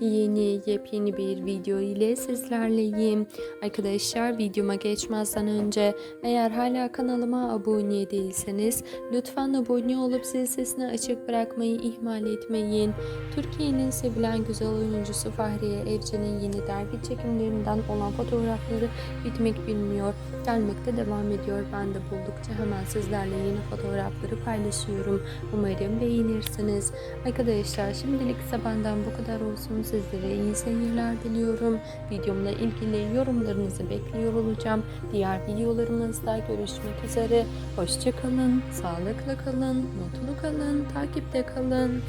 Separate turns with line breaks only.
Yeni yepyeni bir video ile sizlerleyim. Arkadaşlar videoma geçmezden önce eğer hala kanalıma abone değilseniz lütfen abone olup zil sesini açık bırakmayı ihmal etmeyin. Türkiye'nin sevilen güzel oyuncusu Fahriye Evcen'in yeni dergi çekimlerinden olan fotoğrafları bitmek bilmiyor. Gelmekte devam ediyor. Ben de buldukça hemen sizlerle yeni fotoğrafları paylaşıyorum. Umarım beğenirsiniz. Arkadaşlar şimdilik ise benden bu kadar olsun. Sizlere iyi seyirler diliyorum. Videomla ilgili yorumlarınızı bekliyor olacağım. Diğer videolarımızda görüşmek üzere. Hoşçakalın, sağlıklı kalın, mutlu kalın, takipte kalın.